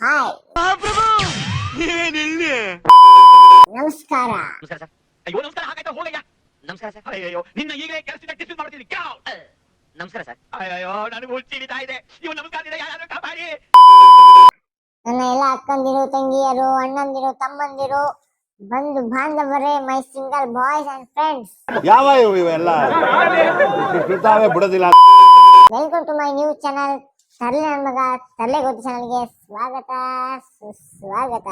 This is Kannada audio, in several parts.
ಹಾಯ್ ನಮಸ್ಕಾರ ನಮಸ್ಕಾರ ಸರ್ ಅಯ್ಯೋ ನಮಸ್ಕಾರ ಹಾಗಾಯ್ತಾ ಹೋಗಯ್ಯ ನಮಸ್ಕಾರ ಸರ್ ಅಯ್ಯೋ ನಿನ್ನ ಈಗಲೇ ಕೆಲಸದಿಂದ ಡಿಸ್ಮಿಸ್ ಮಾಡ್ತೀನಿ ಕ್ಯಾವ್ ನಮಸ್ಕಾರ ಸರ್ ಅಯ್ಯೋ ನನಗೆ ಹುಚ್ಚಿಡಿತಾ ಇದೆ ಇವ್ ನಮಸ್ಕಾರದಿಂದ ಯಾರು ಕಾಪಾಡಿ ನನ್ನ ಎಲ್ಲ ಅಕ್ಕಂದಿರು ತಂಗಿಯರು ಅಣ್ಣಂದಿರು ತಮ್ಮಂದಿರು ಬಂಧು ಬಾಂಧವರೇ my single boys and friends ಯಾವ ಇವು ಇವೆಲ್ಲ ಬಿಡೋದಿಲ್ಲ welcome to my new channel ತರ್ಲೆ ನನ್ನ ಮಗ ತರ್ಲೆ ಗೊತ್ತು ಚಾನಲ್ಗೆ ಸ್ವಾಗತ ಸುಸ್ವಾಗತ.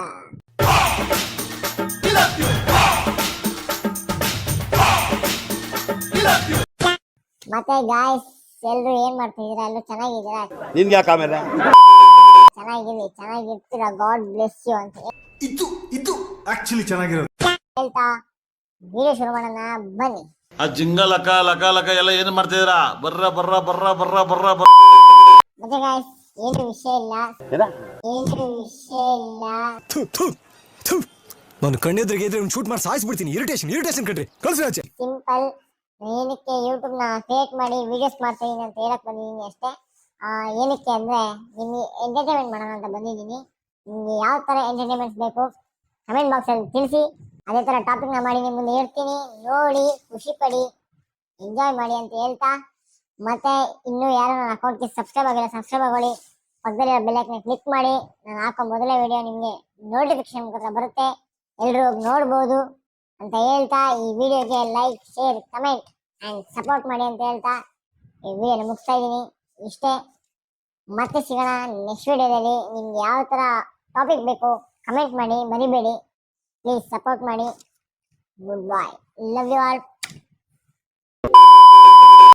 ಮತ್ತೆ ಗಾಯ್ಸ್ ಎಲ್ರು ಏನ್ ಮಾಡ್ತಿದ್ದೀರಾ? ಎಲ್ಲರೂ ಚೆನ್ನಾಗಿದ್ದೀರಾ? ನಿನ್ಗೆ ಯಾಕೆ ಆಮೇಲೆ? ಚೆನ್ನಾಗಿರಿ ಚೆನ್ನಾಗಿರ್ತೀರಾ. ಗಾಡ್ ಬ್ಲೆಸ್ ಯು ಅಂತ ಇದು ಇದು ಆಕ್ಚುಲಿ ಚೆನ್ನಾಗಿರೋದು. ಹೇಳ್ತಾ ವಿಡಿಯೋ ಶುರು ಮಾಡೋಣ. ಬನ್ನಿ. ಆ ಜಿಂಗ ಲಕ ಲಕ ಲಕ ಎಲ್ಲ ಏನ್ ಮಾಡ್ತಿದ್ದೀರಾ? ಬರ್ರ ಬರ್ರ ಬರ್ರ ಬರ್ರ ಬರ್ರ ಬರ್ರ. ಗಾಯ್ಸ್ ಏನು ವಿಷಯ ಇಲ್ಲ. ಏನ? ಏನು ವಿಷಯ ಇಲ್ಲ. ನಾನು ಕಣ್ಣೆದ್ರಿಗೆ ಇದ್ರೆ ಶೂಟ್ ಮಾಡಿ ಸಾಯಿಸ್ಬಿಡ್ತೀನಿ. ಇರಿಟೇಷನ್ ಇರಿಟೇಷನ್ ಕಣ್ರಿ. ಕಳ್ಸಿ ಆಚೆ. ಸಿಂಪಲ್ ಏನಕ್ಕೆ ಯೂಟ್ಯೂಬ್ನ ನ ಕ್ರಿಯೇಟ್ ಮಾಡಿ ವಿಡಿಯೋಸ್ ಮಾಡ್ತಾ ಇದೀನಿ ಅಂತ ಹೇಳಕ್ ಬಂದಿದ್ದೀನಿ ಅಷ್ಟೇ. ಆ, ಏನಕ್ಕೆ ಅಂದ್ರೆ ನಿಮ್ಗೆ ಎಂಟರ್ಟೈನ್ಮೆಂಟ್ ಮಾಡೋಣ ಅಂತ ಬಂದಿದ್ದೀನಿ ನಿಮ್ಗೆ ಯಾವ ತರ ಎಂಟರ್ಟೈನ್ಮೆಂಟ್ ಬೇಕು ಕಮೆಂಟ್ ಬಾಕ್ಸ್ ಅಲ್ಲಿ ತಿಳಿಸಿ. ಅದೇ ತರ ಟಾಪಿಕ್ನ ಮಾಡಿ ನಿಮ್ಮ ಮುಂದೆ ಹೇಳ್ತೀನಿ. ನೋಡಿ ಖುಷಿ ಪಡಿ. ಎಂಜಾಯ್ ಮಾಡಿ ಅಂತ ಹೇಳ್ತಾ. ಮತ್ತೆ ಇನ್ನು ಯಾರು ನನ್ನ ಅಕೌಂಟ್ಗೆ ಸಬ್ಸ್ಕ್ರೈಬ್ ಆಗಿಲ್ಲ ಸಬ್ಸ್ಕ್ರೈಬ್ ಆಗೋಳಿ ಪಕ್ಕದಲ್ಲಿರೋ ಬೆಲ್ಲೈಕ್ನ ಕ್ಲಿಕ್ ಮಾಡಿ, ನಾನು ಹಾಕೋ ಮೊದಲೇ ವಿಡಿಯೋ ನಿಮಗೆ ನೋಟಿಫಿಕೇಶನ್ ಮುಖಾಂತರ ಬರುತ್ತೆ. ಎಲ್ಲರೂ ನೋಡ್ಬೋದು ಅಂತ ಹೇಳ್ತಾ, ಈ ವಿಡಿಯೋಗೆ like share comment and support ಮಾಡಿ ಅಂತ ಹೇಳ್ತಾ ಈ ವಿಡಿಯೋನ ಮುಗಿಸ್ತಾ ಇದ್ದೀನಿ. ಇಷ್ಟೇ. ಮತ್ತೆ ಸಿಗೋಣ ನೆಕ್ಸ್ಟ್ ವಿಡಿಯೋದಲ್ಲಿ ನಿಮ್ಗೆ ಯಾವ ಥರ ಟಾಪಿಕ್ ಬೇಕು ಕಮೆಂಟ್ ಮಾಡಿ, ಮರಿಬೇಡಿ. ಪ್ಲೀಸ್ ಸಪೋರ್ಟ್ ಮಾಡಿ. Good bye love you all